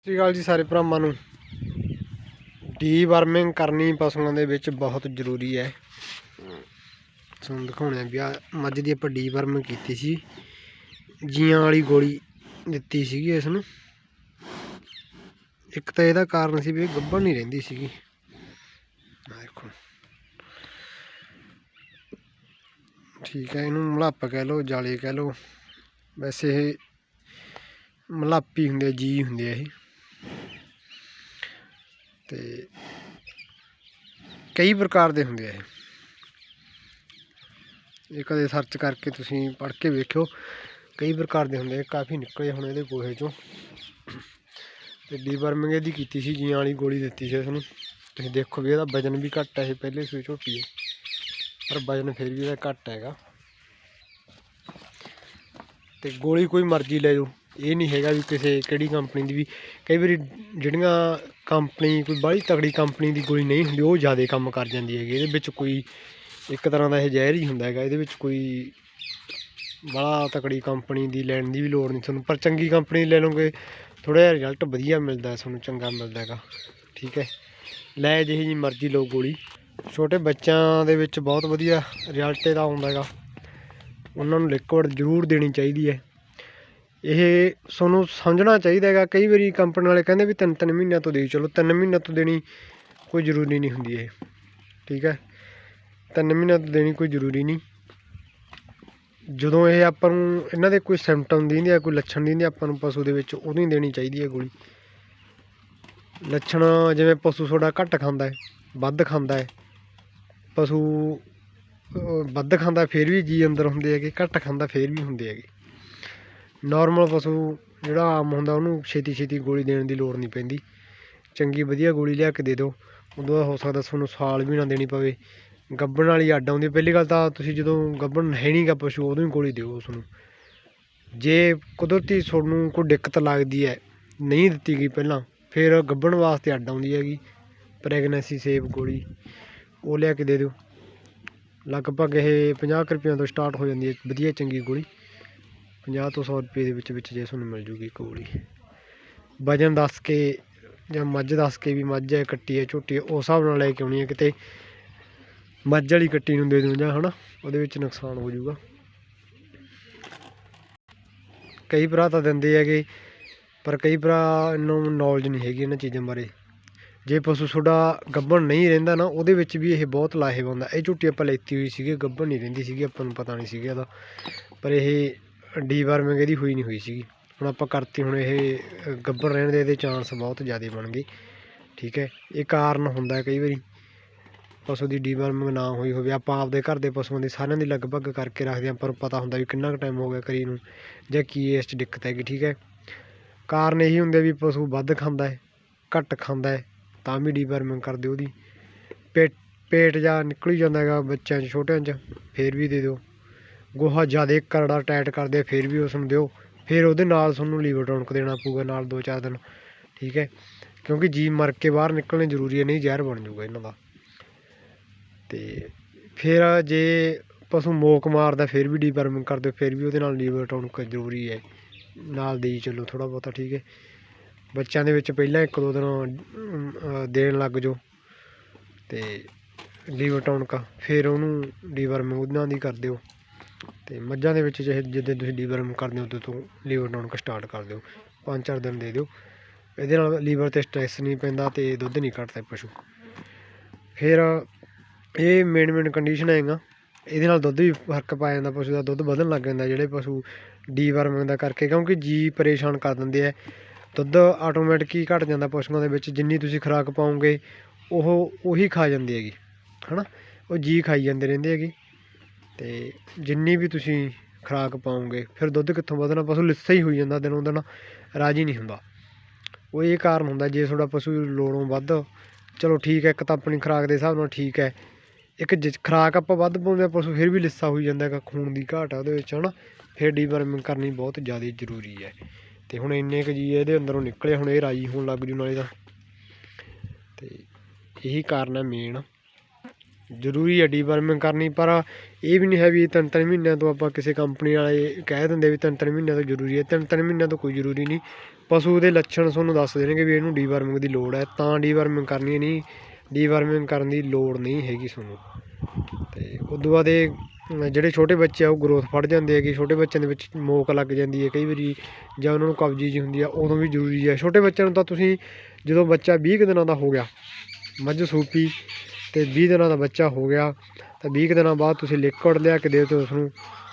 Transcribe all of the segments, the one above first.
ਸਤਿ ਸ਼੍ਰੀ ਅਕਾਲ ਜੀ ਸਾਰੇ ਭਰਾਵਾਂ ਨੂੰ। ਡੀ ਵਾਰਮਿੰਗ ਕਰਨੀ ਪਸ਼ੂਆਂ ਦੇ ਵਿੱਚ ਬਹੁਤ ਜ਼ਰੂਰੀ ਹੈ। ਤੁਹਾਨੂੰ ਦਿਖਾਉਣੇ ਆ ਵੀ ਆ ਮੱਝ ਦੀ ਆਪਾਂ ਡੀ ਵਾਰਮਿੰਗ ਕੀਤੀ ਸੀ। ਜੀਆਂ ਵਾਲੀ ਗੋਲੀ ਦਿੱਤੀ ਸੀਗੀ ਇਸ ਨੂੰ। ਇੱਕ ਤਾਂ ਇਹਦਾ ਕਾਰਨ ਸੀ ਵੀ ਇਹ ਗੱਭਣ ਨਹੀਂ ਰਹਿੰਦੀ ਸੀਗੀ। ਆਹ ਦੇਖੋ। ਠੀਕ ਹੈ ਇਹਨੂੰ ਮਲਾਪ ਕਹਿ ਲਓ ਜਾਲੇ ਕਹਿ ਲਓ। ਵੈਸੇ ਇਹ ਮਲਾਪੀ ਹੁੰਦੇ ਆ, ਜੀ ਹੁੰਦੇ ਆ ਇਹ। ਤੇ ਕਈ ਪ੍ਰਕਾਰ ਦੇ ਹੁੰਦੇ ਆ ਇਹ। ਇਹ ਕਦੇ ਸਰਚ ਕਰਕੇ ਤੁਸੀਂ ਪੜ੍ਹ ਕੇ ਵੇਖਿਓ। ਕਈ ਪ੍ਰਕਾਰ ਦੇ ਹੁੰਦੇ ਕਾਫੀ ਨਿਕਲੇ ਹੁਣ ਇਹਦੇ ਗੋਹੇ ਚੋਂ। ਤੇ ਡੀਵਰਮਿੰਗ ਇਹਦੀ ਕੀਤੀ ਸੀ, ਜੀਆਂ ਵਾਲੀ ਗੋਲੀ ਦਿੱਤੀ ਸੀ ਇਸ ਨੂੰ ਤੁਸੀਂ ਦੇਖੋ ਵੀ ਇਹਦਾ ਵਜਨ ਵੀ ਘੱਟ ਹੈ ਇਹ ਪਹਿਲੇ ਸੂਈ ਝੋਟੀ ਹੈ ਪਰ ਵਜਨ ਫਿਰ ਵੀ ਇਹਦਾ ਘੱਟ ਹੈਗਾ। ਤੇ ਗੋਲੀ ਕੋਈ ਮਰਜ਼ੀ ਲੈ ਜਾਓ। ਇਹ ਨਹੀਂ ਹੈਗਾ ਵੀ ਕਿਸੇ ਕਿਹੜੀ ਕੰਪਨੀ ਦੀ ਵੀ, ਕਈ ਵਾਰੀ ਜਿਹੜੀਆਂ ਕੰਪਨੀ ਕੋਈ ਬਾਹਲੀ ਤਕੜੀ ਕੰਪਨੀ ਦੀ ਗੋਲੀ ਨਹੀਂ ਹੁੰਦੀ, ਉਹ ਜ਼ਿਆਦਾ ਕੰਮ ਕਰ ਜਾਂਦੀ ਹੈਗੀ। ਇਹਦੇ ਵਿੱਚ ਕੋਈ ਇੱਕ ਤਰ੍ਹਾਂ ਦਾ ਇਹ ਜ਼ਹਿਰ ਹੀ ਹੁੰਦਾ ਹੈਗਾ, ਇਹਦੇ ਵਿੱਚ ਕੋਈ ਬੜਾ ਤਕੜੀ ਕੰਪਨੀ ਦੀ ਲੈਣ ਦੀ ਵੀ ਲੋੜ ਨਹੀਂ। ਤੁਹਾਨੂੰ ਪਰ ਚੰਗੀ ਕੰਪਨੀ ਲੈ ਲਓਗੇ ਥੋੜਾ ਜਿਹਾ ਰਿਜ਼ਲਟ ਵਧੀਆ ਮਿਲਦਾ, ਤੁਹਾਨੂੰ ਚੰਗਾ ਮਿਲਦਾ ਹੈਗਾ। ਠੀਕ ਹੈ? ਲੈ ਜਿਹੀ ਜੀ ਮਰਜ਼ੀ ਲਓ ਗੋਲੀ। ਛੋਟੇ ਬੱਚਿਆਂ ਦੇ ਵਿੱਚ ਬਹੁਤ ਵਧੀਆ ਰਿਜ਼ਲਟ ਇਹਦਾ ਆਉਂਦਾ ਹੈਗਾ। ਉਹਨਾਂ ਨੂੰ ਲਿਕਵਿਡ ਜ਼ਰੂਰ ਦੇਣੀ ਚਾਹੀਦੀ ਹੈ। ਇਹ ਤੁਹਾਨੂੰ ਸਮਝਣਾ ਚਾਹੀਦਾ ਹੈਗਾ। ਕਈ ਵਾਰੀ ਕੰਪਨੀ ਵਾਲੇ ਕਹਿੰਦੇ ਵੀ ਤਿੰਨ ਤਿੰਨ ਮਹੀਨਿਆਂ ਤੋਂ ਦੇਈ ਚਲੋ ਤਿੰਨ ਮਹੀਨਿਆਂ ਤੋਂ ਦੇਣੀ ਕੋਈ ਜ਼ਰੂਰੀ ਨਹੀਂ ਹੁੰਦੀ ਇਹ। ਠੀਕ ਹੈ? ਤਿੰਨ ਮਹੀਨਿਆਂ ਤੋਂ ਦੇਣੀ ਕੋਈ ਜ਼ਰੂਰੀ ਨਹੀਂ। ਜਦੋਂ ਇਹ ਆਪਾਂ ਨੂੰ ਇਹਨਾਂ ਦੇ ਕੋਈ ਸਿੰਪਟਮ ਦਿੰਦੇ ਆ, ਕੋਈ ਲੱਛਣ ਦਿੰਦੇ ਆਪਾਂ ਨੂੰ ਪਸ਼ੂ ਦੇ ਵਿੱਚ ਉਦੋਂ ਹੀ ਦੇਣੀ ਚਾਹੀਦੀ ਹੈ ਗੋਲੀ। ਲੱਛਣ ਜਿਵੇਂ ਪਸ਼ੂ ਤੁਹਾਡਾ ਘੱਟ ਖਾਂਦਾ ਹੈ, ਵੱਧ ਖਾਂਦਾ ਹੈ। ਪਸ਼ੂ ਵੱਧ ਖਾਂਦਾ, ਫਿਰ ਵੀ ਜੀ ਅੰਦਰ ਹੁੰਦੇ ਹੈਗੇ, ਘੱਟ ਖਾਂਦਾ, ਫਿਰ ਵੀ ਹੁੰਦੇ ਹੈਗੇ। ਨਾਰਮਲ ਪਸ਼ੂ ਜਿਹੜਾ ਆਮ ਹੁੰਦਾ, ਉਹਨੂੰ ਛੇਤੀ ਛੇਤੀ ਗੋਲੀ ਦੇਣ ਦੀ ਲੋੜ ਨਹੀਂ ਪੈਂਦੀ। ਚੰਗੀ ਵਧੀਆ ਗੋਲੀ ਲਿਆ ਕੇ ਦੇ ਦਿਓ। ਉਦੋਂ ਦਾ ਹੋ ਸਕਦਾ ਤੁਹਾਨੂੰ ਸਾਲ ਵੀ ਨਾ ਦੇਣੀ ਪਵੇ। ਗੱਬਣ ਵਾਲੀ ਅੱਡ ਆਉਂਦੀ ਪਹਿਲੀ ਗੱਲ ਤਾਂ ਤੁਸੀਂ ਜਦੋਂ ਗੱਭਣ ਹੈ ਨਹੀਂਗਾ ਪਸ਼ੂ, ਉਦੋਂ ਹੀ ਗੋਲੀ ਦਿਓ ਉਸ ਨੂੰ ਜੇ ਕੁਦਰਤੀ ਤੁਹਾਨੂੰ ਕੋਈ ਦਿੱਕਤ ਲੱਗਦੀ ਹੈ, ਨਹੀਂ ਦਿੱਤੀ ਗਈ ਪਹਿਲਾਂ, ਫਿਰ ਗੱਭਣ ਵਾਸਤੇ ਅੱਡ ਆਉਂਦੀ ਹੈਗੀ। ਪ੍ਰੈਗਨੈਂਸੀ ਸੇਵ ਗੋਲੀ, ਉਹ ਲਿਆ ਕੇ ਦੇ ਦਿਓ। ਲਗਭਗ ਇਹ 50 ਕੁ ਰੁਪਈਆਂ ਤੋਂ ਸਟਾਰਟ ਹੋ ਜਾਂਦੀ ਹੈ। ਵਧੀਆ ਚੰਗੀ ਗੋਲੀ। 50 ਤੋਂ 100 ਰੁਪਏ ਦੇ ਵਿੱਚ ਵਿੱਚ ਜੇ ਤੁਹਾਨੂੰ ਮਿਲ ਜੂਗੀ ਇੱਕ ਵਜਨ ਦੱਸ ਕੇ ਜਾਂ ਮੱਝ ਦੱਸ ਕੇ ਵੀ ਮੱਝ ਹੈ, ਕੱਟੀ ਹੈ, ਝੋਟੀ ਹੈ, ਉਸ ਹਿਸਾਬ ਨਾਲ ਲੈ ਕੇ ਆਉਣੀ ਹੈ ਕਿਤੇ ਮੱਝ ਵਾਲੀ ਕੱਟੀ ਨੂੰ ਦੇ ਦਿਓ ਜਾਂ ਹਨਾ, ਉਹਦੇ ਵਿੱਚ ਨੁਕਸਾਨ ਹੋ ਜਾਊਗਾ ਕਈ ਭਰਾ ਤਾਂ ਦਿੰਦੇ ਹੈਗੇ, ਪਰ ਕਈ ਭਰਾ ਨੂੰ ਨੌਲੇਜ ਨਹੀਂ ਹੈਗੀ ਇਹਨਾਂ ਚੀਜ਼ਾਂ ਬਾਰੇ। ਜੇ ਪਸ਼ੂ ਤੁਹਾਡਾ ਗੱਭਣ ਨਹੀਂ ਰਹਿੰਦਾ ਨਾ, ਉਹਦੇ ਵਿੱਚ ਵੀ ਇਹ ਬਹੁਤ ਲਾਹੇਵੰਦ ਆ। ਇਹ ਝੂਟੀ ਆਪਾਂ ਲੈਤੀ ਹੋਈ ਸੀਗੀ, ਗੱਭਣ ਨਹੀਂ ਰਹਿੰਦੀ ਸੀਗੀ, ਆਪਾਂ ਨੂੰ ਪਤਾ ਨਹੀਂ ਸੀਗਾ ਇਹਦਾ। ਪਰ ਇਹ ਡੀਵਾਰਮਿੰਗ ਇਹਦੀ ਹੋਈ ਨਹੀਂ ਹੋਈ ਸੀਗੀ। ਹੁਣ ਆਪਾਂ ਕਰਤੀ ਹੁਣ ਇਹ ਅ, ਰਹਿਣ ਦੇ ਇਹਦੇ ਚਾਂਸ ਬਹੁਤ ਜ਼ਿਆਦਾ ਬਣ ਗਏ। ਠੀਕ ਹੈ ਇਹ ਕਾਰਨ ਹੁੰਦਾ ਕਈ ਵਾਰੀ। ਪਸ਼ੂ ਦੀ ਡੀਵਾਰਮਿੰਗ ਨਾ ਹੋਈ ਹੋਵੇ ਆਪਾਂ ਆਪਦੇ ਘਰ ਦੇ ਪਸ਼ੂਆਂ ਦੀ ਸਾਰਿਆਂ ਦੀ ਲਗਭਗ ਕਰਕੇ ਰੱਖਦੇ ਹਾਂ ਪਰ ਪਤਾ ਹੁੰਦਾ ਵੀ ਕਿੰਨਾ ਕੁ ਟਾਈਮ ਹੋ ਗਿਆ ਕਰੀ ਨੂੰ ਜਾਂ ਕੀ ਇਸ 'ਚ ਦਿੱਕਤ ਹੈਗੀ ਠੀਕ ਹੈ। ਕਾਰਨ ਇਹੀ ਹੁੰਦੇ ਵੀ ਪਸ਼ੂ ਵੱਧ ਖਾਂਦਾ ਹੈ ਘੱਟ ਖਾਂਦਾ ਹੈ ਤਾਂ ਵੀ ਡੀਵਰਮਿੰਗ ਕਰ ਦਿਓ ਉਹਦੀ। ਪੇਟ ਪੇਟ ਜਾਂ ਨਿਕਲ ਹੀ ਜਾਂਦਾ ਹੈਗਾ ਬੱਚਿਆਂ 'ਚ ਛੋਟਿਆਂ 'ਚ ਫੇਰ ਵੀ ਦੇ ਦਿਓ। ਗੋਹਾ ਜ਼ਿਆਦਾ ਕਰੜਾ ਟਾਈਟ ਕਰਦੇ ਆ ਫੇਰ ਵੀ ਉਸ ਨੂੰ ਦਿਓ। ਫਿਰ ਉਹਦੇ ਨਾਲ ਤੁਹਾਨੂੰ ਲੀਵਰ ਟੌਨਕ ਦੇਣਾ ਪਊਗਾ ਨਾਲ 2-4 ਦਿਨ, ਠੀਕ ਹੈ? ਕਿਉਂਕਿ ਜੀ ਮਰ ਕੇ ਬਾਹਰ ਨਿਕਲਣੇ ਜ਼ਰੂਰੀ ਹੈ, ਨਹੀਂ ਜ਼ਹਿਰ ਬਣ ਜਾਊਗਾ ਇਹਨਾਂ ਦਾ। ਤੇ ਫਿਰ ਜੇ ਪਸ਼ੂ ਮੋਕ ਮਾਰਦਾ, ਫਿਰ ਵੀ ਡੀਵਰਮਿੰਗ ਕਰ ਦਿਓ ਫਿਰ ਵੀ ਉਹਦੇ ਨਾਲ ਲੀਵਰ ਟੌਨਕ ਜ਼ਰੂਰੀ ਹੈ। ਨਾਲ ਦੇਈ ਚੱਲੋ ਥੋੜਾ ਬਹੁਤਾ, ਠੀਕ ਹੈ? ਬੱਚਿਆਂ ਦੇ ਵਿੱਚ ਪਹਿਲਾਂ ਇੱਕ ਦੋ ਦਿਨ ਦੇਣ ਲੱਗ ਜਾਓ ਤੇ ਲੀਵਰ ਟੌਨਕ ਫਿਰ ਉਹਨੂੰ ਡੀਵਰਮਿੰਗ ਉਹਨਾਂ ਦੀ ਕਰ ਦਿਓ। ਤੇ ਮੱਝਾਂ ਦੇ ਵਿੱਚ ਜਿਹੇ ਜਿੱਦਾਂ ਤੁਸੀਂ ਡੀਵਰਮ ਕਰਦੇ ਹੋ ਉਦੋਂ ਤੋਂ ਲੀਵਰ ਟੌਨਕ ਸਟਾਰਟ ਕਰ ਦਿਓ, ਪੰਜ ਚਾਰ ਦਿਨ ਦੇ ਦਿਓ। ਇਹਦੇ ਨਾਲ ਲੀਵਰ ਤੇ ਸਟ੍ਰੈਸ ਨਹੀਂ ਪੈਂਦਾ ਤੇ ਦੁੱਧ ਨਹੀਂ ਘਟਦਾ ਪਸ਼ੂ। ਫਿਰ ਇਹ ਮੇਨ ਮੇਨ ਕੰਡੀਸ਼ਨ ਹੈਗਾ ਇਹਦੇ ਨਾਲ ਦੁੱਧ ਵੀ ਫ਼ਰਕ ਪਾ ਜਾਂਦਾ, ਪਸ਼ੂ ਦਾ ਦੁੱਧ ਵਧਣ ਲੱਗ ਜਾਂਦਾ, ਜਿਹੜੇ ਪਸ਼ੂ ਡੀਵਰਮਿੰਗ ਦਾ ਕਰਕੇ, ਕਿਉਂਕਿ ਜੀ ਪਰੇਸ਼ਾਨ ਕਰ ਦਿੰਦੇ ਆ। ਦੁੱਧ ਆਟੋਮੈਟਿਕ ਹੀ ਘਟ ਜਾਂਦਾ ਪਸ਼ੂਆਂ ਦੇ ਵਿੱਚ, ਜਿੰਨੀ ਤੁਸੀਂ ਖੁਰਾਕ ਪਾਉਂਗੇ ਉਹ ਉਹੀ ਖਾ ਜਾਂਦੇ ਹੈਗੇ, ਹਨਾ? ਉਹ ਜੀ ਖਾਈ ਜਾਂਦੇ ਰਹਿੰਦੇ ਹੈਗੇ। ਤੇ ਜਿੰਨੀ ਵੀ ਤੁਸੀਂ ਖੁਰਾਕ ਪਾਓਗੇ, ਫਿਰ ਦੁੱਧ ਕਿੱਥੋਂ ਵਧਣਾ? ਪਸ਼ੂ ਲਿੱਸਾ ਹੀ ਹੋਈ ਜਾਂਦਾ ਦਿਨੋਂ ਦਿਨ, ਰਾਜੀ ਨਹੀਂ ਹੁੰਦਾ। ਉਹ ਇਹ ਕਾਰਨ ਹੁੰਦਾ, ਜੇ ਤੁਹਾਡਾ ਪਸ਼ੂ ਲੋੜੋਂ ਵੱਧ, ਚਲੋ ਠੀਕ ਹੈ, ਇੱਕ ਤਾਂ ਆਪਣੀ ਖੁਰਾਕ ਦੇ ਹਿਸਾਬ ਨਾਲ ਠੀਕ ਹੈ। ਇੱਕ ਜੇ, ਖੁਰਾਕ ਆਪਾਂ ਵੱਧ ਪਾਉਂਦੇ ਹਾਂ, ਪਸ਼ੂ ਫਿਰ ਵੀ ਲਿੱਸਾ ਹੋਈ ਜਾਂਦਾ ਹੈਗਾ ਖੂਨ ਦੀ ਘਾਟ ਆ ਉਹਦੇ ਵਿੱਚ, ਹਨਾ? ਫਿਰ ਡੀਵਰਮਿੰਗ ਕਰਨੀ ਬਹੁਤ ਜ਼ਿਆਦਾ ਜ਼ਰੂਰੀ ਹੈ। ਤੇ ਹੁਣ ਇੰਨੇ ਕੁ ਜੀ ਇਹਦੇ ਅੰਦਰੋਂ ਨਿਕਲੇ, ਹੁਣ ਇਹ ਰਾਜੀ ਹੋਣ ਲੱਗ ਜੂ ਨਾਲੇ ਤਾਂ। ਤੇ ਇਹੀ ਕਾਰਨ ਹੈ ਮੇਨ ਜ਼ਰੂਰੀ ਹੈ ਡੀਵਰਮਿੰਗ ਕਰਨੀ, ਪਰ ਇਹ ਵੀ ਨਹੀਂ ਹੈ ਵੀ ਤਿੰਨ ਤਿੰਨ ਮਹੀਨਿਆਂ ਤੋਂ ਆਪਾਂ ਕਿਸੇ ਕੰਪਨੀ ਵਾਲੇ ਕਹਿ ਦਿੰਦੇ ਵੀ ਤਿੰਨ ਤਿੰਨ ਮਹੀਨਿਆਂ ਤੋਂ ਜ਼ਰੂਰੀ ਹੈ। ਤਿੰਨ ਤਿੰਨ ਮਹੀਨਿਆਂ ਤੋਂ ਕੋਈ ਜ਼ਰੂਰੀ ਨਹੀਂ। ਪਸ਼ੂ ਦੇ ਲੱਛਣ ਤੁਹਾਨੂੰ ਦੱਸ ਦੇਣਗੇ ਵੀ ਇਹਨੂੰ ਡੀਵਰਮਿੰਗ ਦੀ ਲੋੜ ਹੈ, ਤਾਂ ਡੀਵਰਮਿੰਗ ਕਰਨੀ ਹੈ ਨਹੀਂ ਡੀਵਰਮਿੰਗ ਕਰਨ ਦੀ ਲੋੜ ਨਹੀਂ ਹੈਗੀ ਤੁਹਾਨੂੰ। ਤੇ ਉਦੋਂ ਬਾਅਦ ਇਹ, ਜਿਹੜੇ ਛੋਟੇ ਬੱਚੇ ਆ, ਉਹ ਗਰੋਥ ਫੜ ਜਾਂਦੇ ਹੈਗੇ। ਛੋਟੇ ਬੱਚਿਆਂ ਦੇ ਵਿੱਚ ਮੋਕ ਲੱਗ ਜਾਂਦੀ ਹੈ ਕਈ ਵਾਰੀ, ਜਾਂ ਉਹਨਾਂ ਨੂੰ ਕਬਜੀ ਜੀ ਹੁੰਦੀ ਆ, ਉਦੋਂ ਵੀ ਜ਼ਰੂਰੀ ਹੈ। ਛੋਟੇ ਬੱਚਿਆਂ ਨੂੰ ਤਾਂ ਤੁਸੀਂ ਜਦੋਂ ਬੱਚਾ 20 ਕੁ ਦਿਨਾਂ ਦਾ ਹੋ ਗਿਆ, ਮੱਝ ਸੂਪੀ ਤੇ 20 ਦਿਨਾਂ ਦਾ ਬੱਚਾ ਹੋ ਗਿਆ, ਤਾਂ 20 ਕੁ ਦਿਨਾਂ ਬਾਅਦ ਤੁਸੀਂ ਲਿਕਵਿਡ ਲਿਆ ਕੇ ਦਿਓ ਤੇ ਉਸ ਨੂੰ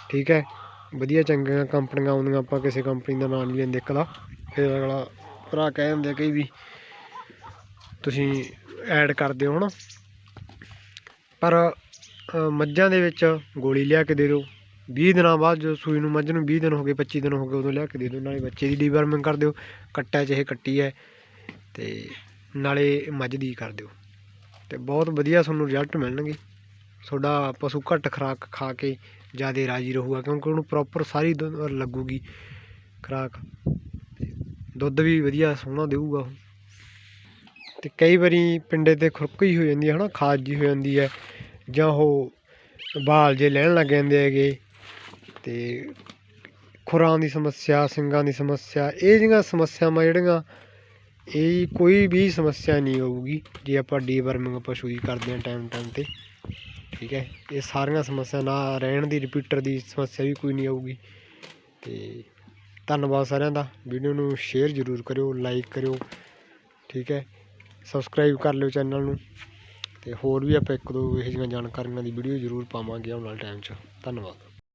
ਠੀਕ ਹੈ? ਵਧੀਆ ਚੰਗੀਆਂ ਕੰਪਨੀਆਂ ਆਉਂਦੀਆਂ, ਆਪਾਂ ਕਿਸੇ ਕੰਪਨੀ ਦਾ ਨਾਂ ਨਹੀਂ ਲੈਂਦੇ ਇੱਕ ਫਿਰ ਅਗਲਾ ਭਰਾ ਕਹਿ ਦਿੰਦੇ ਆ ਕਈ ਵੀ ਤੁਸੀਂ ਐਡ ਕਰਦੇ ਹੋ ਹਨਾ? ਪਰ ਮੱਝਾਂ ਦੇ ਵਿੱਚ ਗੋਲੀ ਲਿਆ ਕੇ ਦੇ ਦਿਓ। 20 ਦਿਨਾਂ ਬਾਅਦ ਜੋ ਸੂਈ ਨੂੰ ਮੱਝ ਨੂੰ 20 ਦਿਨ ਹੋ ਗਏ 25 ਦਿਨ ਹੋ ਗਏ, ਉਦੋਂ ਲਿਆ ਕੇ ਦੇ ਦਿਓ। ਨਾਲੇ ਬੱਚੇ ਦੀ ਡੀਵਰਮਿੰਗ ਕਰ ਦਿਓ ਕੱਟਾ ਚਾਹੇ ਕੱਟੀ ਹੈ ਤੇ ਨਾਲੇ ਮੱਝ ਦੀ ਕਰ ਦਿਓ। ਤੇ ਬਹੁਤ ਵਧੀਆ ਤੁਹਾਨੂੰ ਰਿਜ਼ਲਟ ਮਿਲਣਗੇ। ਤੁਹਾਡਾ ਪਸ਼ੂ ਘੱਟ ਖੁਰਾਕ ਖਾ ਕੇ ਜ਼ਿਆਦਾ ਰਾਜੀ ਰਹੂਗਾ ਕਿਉਂਕਿ ਉਹਨੂੰ ਪ੍ਰੋਪਰ ਸਾਰੀ ਦੁ- ਲੱਗੂਗੀ ਖੁਰਾਕ। ਤੇ ਦੁੱਧ ਵੀ ਵਧੀਆ ਸੋਹਣਾ ਦੇਊਗਾ ਉਹ। ਤੇ ਕਈ ਵਾਰੀ ਪਿੰਡੇ ਤੇ ਖੁਰਕ ਹੀ ਹੋ ਜਾਂਦੀ ਹੈ, ਹਨਾ, ਖਾਦ ਜੀ ਹੋ ਜਾਂਦੀ ਹੈ ਜਾਂ ਉਹ ਬਾਲ ਜੇ ਲੈਣ ਲੱਗ ਜਾਂਦੇ ਹੈਗੇ ਤੇ ਖੁਰਾਂ ਦੀ ਸਮੱਸਿਆ ਸਿੰਘਾਂ ਦੀ ਸਮੱਸਿਆ, ਇਹ ਜਿਹੀਆਂ ਸਮੱਸਿਆਵਾਂ ਜਿਹੜੀਆਂ ਇਹ ਕੋਈ ਵੀ ਸਮੱਸਿਆ ਨਹੀਂ ਆਊਗੀ ਜੇ ਆਪਾਂ ਡੀਵਰਮਿੰਗ ਪਸ਼ੂ ਦੀ ਕਰਦੇ ਹਾਂ ਟਾਈਮ ਟਾਈਮ ਤੇ। ਠੀਕ ਹੈ, ਇਹ ਸਾਰੀਆਂ ਸਮੱਸਿਆ ਨਾ ਰਹਿਣ ਦੀ ਰਿਪੀਟਰ ਦੀ ਸਮੱਸਿਆ ਵੀ ਕੋਈ ਨਹੀਂ ਆਊਗੀ। ਤੇ ਧੰਨਵਾਦ ਸਾਰਿਆਂ ਦਾ। ਵੀਡੀਓ ਨੂੰ ਸ਼ੇਅਰ ਜ਼ਰੂਰ ਕਰਿਓ ਲਾਈਕ ਕਰਿਓ। ਠੀਕ ਹੈ ਸਬਸਕ੍ਰਾਈਬ ਕਰ ਲਿਓ ਚੈਨਲ ਨੂੰ। ਤੇ ਹੋਰ ਵੀ ਆਪਾਂ ਇੱਕ ਦੋ ਇਹੋ ਜਿਹੀਆਂ ਜਾਣਕਾਰੀਆਂ ਦੀ ਵੀਡੀਓ ਜ਼ਰੂਰ ਪਾਵਾਂਗੇ ਆਉਣ ਵਾਲੇ ਟਾਈਮ 'ਚ। ਧੰਨਵਾਦ।